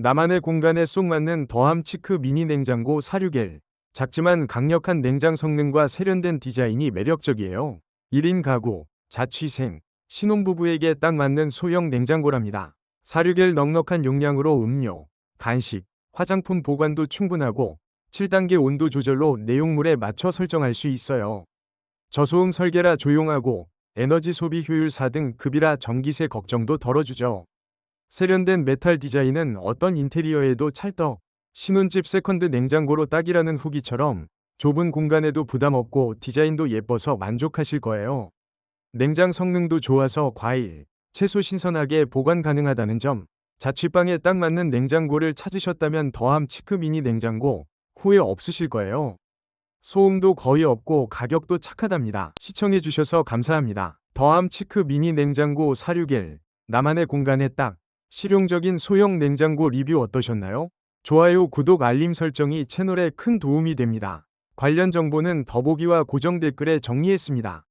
나만의 공간에 쏙 맞는 더함 치크 미니 냉장고 46L. 작지만 강력한 냉장 성능과 세련된 디자인이 매력적이에요. 1인 가구, 자취생, 신혼부부에게 딱 맞는 소형 냉장고랍니다. 46L 넉넉한 용량으로 음료, 간식, 화장품 보관도 충분하고 7단계 온도 조절로 내용물에 맞춰 설정할 수 있어요. 저소음 설계라 조용하고 에너지 소비 효율 4등 급이라 전기세 걱정도 덜어주죠. 세련된 메탈 디자인은 어떤 인테리어에도 찰떡. 신혼집 세컨드 냉장고로 딱이라는 후기처럼 좁은 공간에도 부담 없고 디자인도 예뻐서 만족하실 거예요. 냉장 성능도 좋아서 과일, 채소 신선하게 보관 가능하다는 점, 자취방에 딱 맞는 냉장고를 찾으셨다면 더함 치크 미니 냉장고 후회 없으실 거예요. 소음도 거의 없고 가격도 착하답니다. 시청해주셔서 감사합니다. 더함 치크 미니 냉장고 46L 나만의 공간에 딱 실용적인 소형 냉장고 리뷰 어떠셨나요? 좋아요, 구독, 알림 설정이 채널에 큰 도움이 됩니다. 관련 정보는 더보기와 고정 댓글에 정리했습니다.